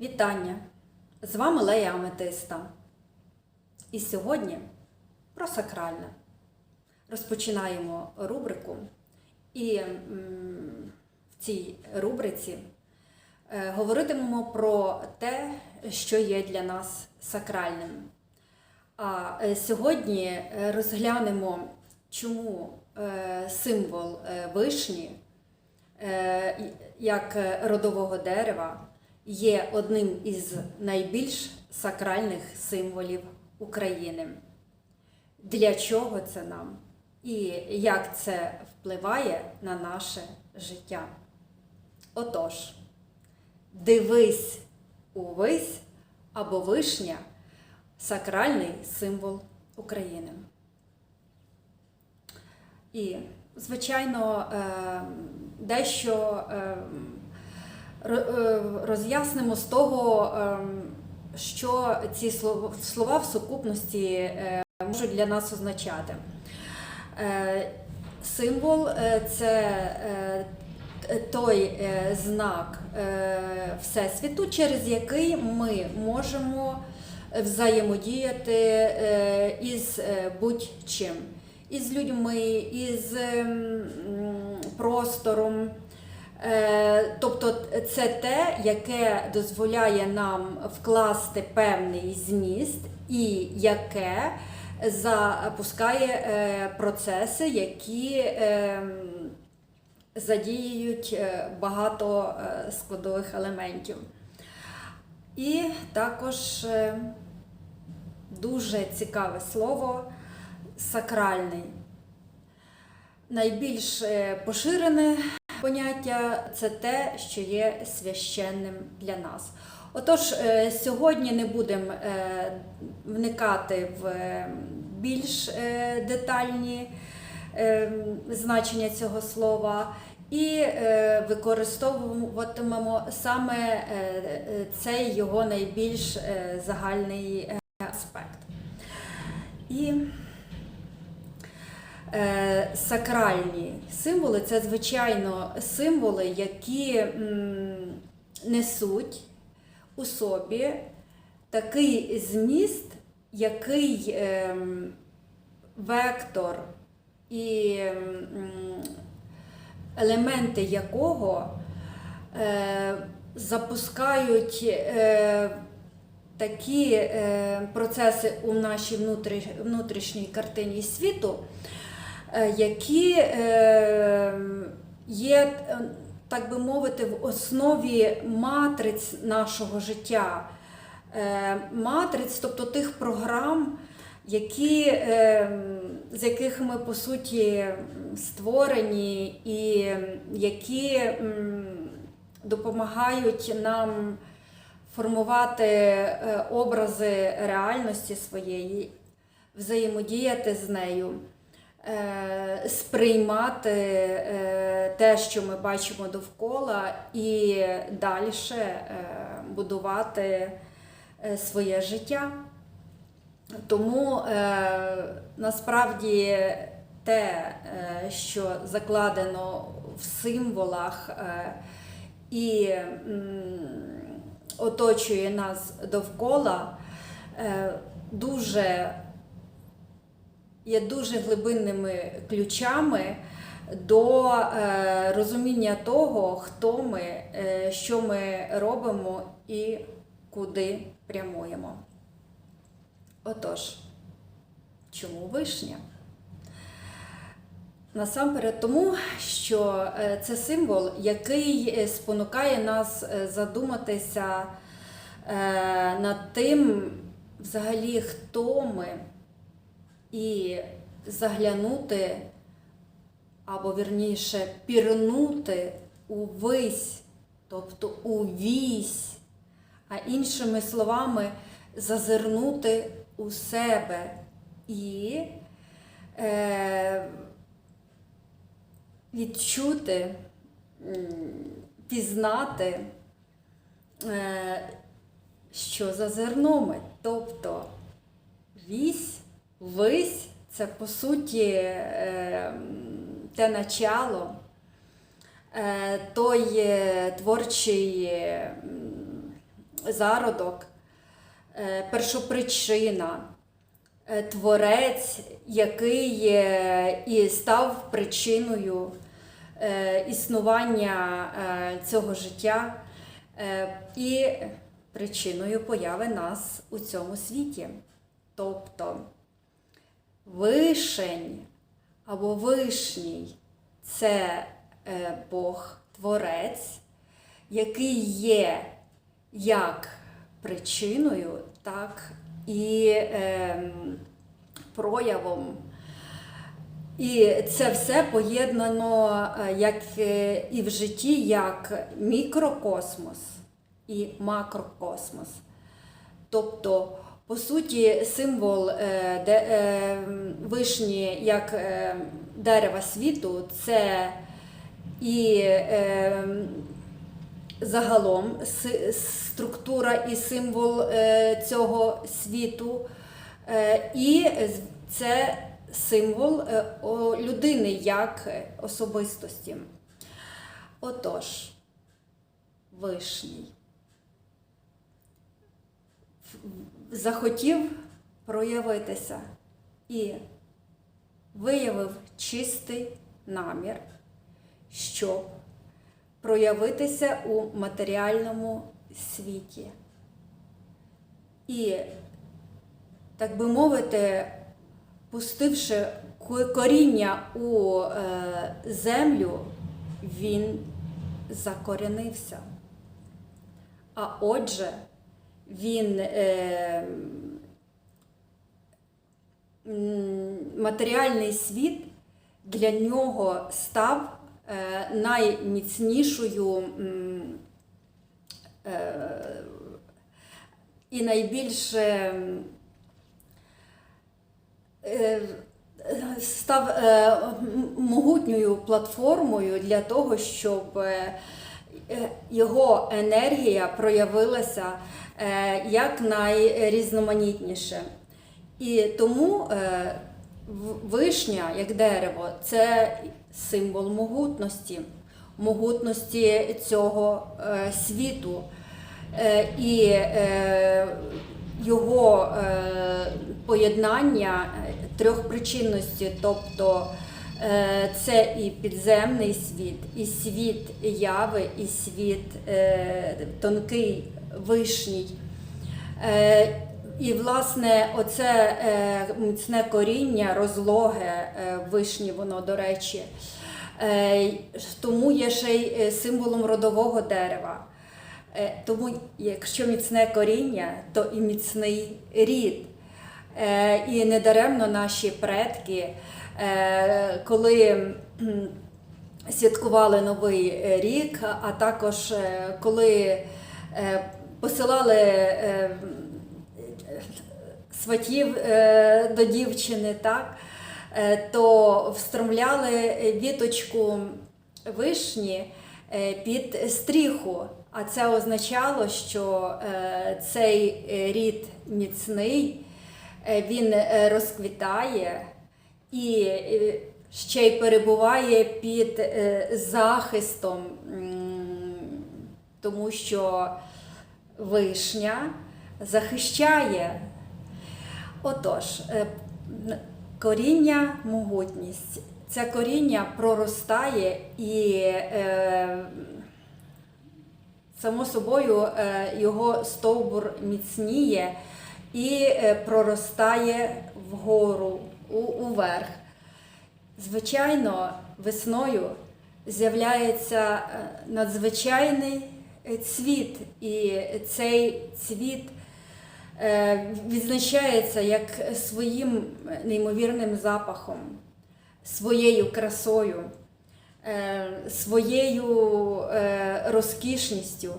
Вітання! З вами Лея Аметиста. І сьогодні про сакральне. Розпочинаємо рубрику. І в цій рубриці е, говоритимемо про те, що є для нас сакральним. А е, сьогодні розглянемо, чому е, символ вишні як родового дерева є одним із найбільш сакральних символів України. Для чого це нам? І як це впливає на наше життя? Отож, дивись увись або вишня сакральний символ України. І, звичайно, е, дещо е, роз'яснимо з того, е, що ці слова- в сукупності е, можуть для нас означати. Е, Символ е, це е, той е, знак е, Всесвіту, через який ми можемо взаємодіяти е, із е, будь-чим, із людьми, із ем, простором. Е, Тобто це те, яке дозволяє нам вкласти певний зміст і яке запускає е, процеси, які ем, задіюють е, багато складових елементів. І також дуже цікаве слово сакральний. Найбільш поширене поняття це те, що є священним для нас. Отож, е, сьогодні не будемо е, вникати в е, більш детальні значення цього слова і використовуватимемо саме цей його найбільш загальний аспект. І Сакральні символи це, звичайно, символи, які несуть у собі такий зміст, який ем, вектор і елементи якого е, запускають е, такі е, процеси у нашій внутрішній картині світу, е, які е, є, е, так би мовити, в основі матриць нашого життя. Е, Матриць, тобто тих програм, які, е, з яких ми по суті створені, і які допомагають нам формувати е, образи реальності своєї, взаємодіяти з нею, е, сприймати е, те, що ми бачимо довкола, і далі будувати е, своє життя. Тому е, насправді те, е, що закладено в символах е, і оточує нас довкола, е, дуже є дуже глибинними ключами до е, розуміння того, хто ми, е, що ми робимо і куди прямуємо. Отож, чому вишня? Насамперед тому, що е, це символ, який спонукає нас задуматися над тим, взагалі, хто ми, і заглянути, або вірніше, пірнути увись, тобто увісь, а іншими словами, зазирнути у себе і е, відчути, пізнати, е, що за зерном. Тобто вісь, вись це по суті е, те начало, е, той е, творчий зародок, е, першопричина, творець, який і став причиною існування цього життя і причиною появи нас у цьому світі. Тобто вишень або вишній це е, Бог Творець, який є як причиною, так і ем, проявом. І це все поєднано е, як е, і в житті як мікрокосмос і макрокосмос. Тобто, по суті, символ е, де, е, вишні як е, дерева світу це і загалом структура і символ цього світу, і це символ людини як особистості. Отож, вишній захотів проявитися і виявив чистий намір, щоб проявитися у матеріальному світі. І, так би мовити, пустивши коріння у е, землю, він закорінився. А отже, він е, матеріальний світ для нього став е, найміцнішою е, і найбільш е, став е, могутньою платформою для того, щоб е, його енергія проявилася е, як найрізноманітніше. І тому е, вишня, як дерево, це символ могутності, могутності цього е, світу. Е, І е, його е, поєднання е, трьохпричинності, тобто е, це і підземний світ, і світ яви, і світ е, тонкий вишній. Е, І, власне, оце е, міцне коріння, розлоге е, вишні, воно, до речі, е, тому є ще й е, символом родового дерева. Е, Тому, якщо міцне коріння, то і міцний рід. Е, І недаремно наші предки, е, коли святкували Новий рік, а також е, коли е, посилали е, сватів е, до дівчини, так, е, то встромляли віточку вишні е, під стріху. А це означало, що е, цей рід міцний, е, він е, розквітає і е, ще й перебуває під е, захистом, тому що вишня захищає. Отож, е, коріння могутність. Це коріння проростає і само собою його стовбур міцніє і проростає вгору, у, уверх. Звичайно, весною з'являється е, надзвичайний е, цвіт, і цей цвіт е, відзначається як своїм неймовірним запахом, своєю красою, своєю розкішністю.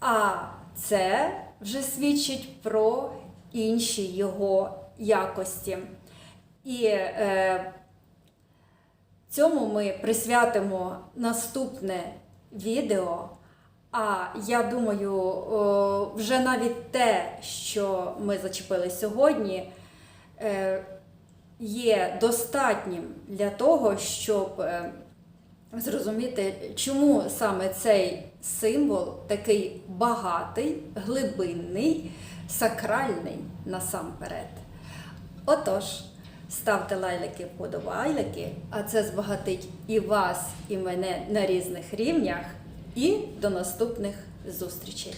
А це вже свідчить про інші його якості. І е, цьому ми присвятимо наступне відео. А я думаю, о, вже навіть те, що ми зачепили сьогодні, е, є достатнім для того, щоб е, зрозуміти, чому саме цей символ такий багатий, глибинний, сакральний насамперед. Отож, ставте лайки, подобайлики, а це збагатить і вас, і мене на різних рівнях. І до наступних зустрічей!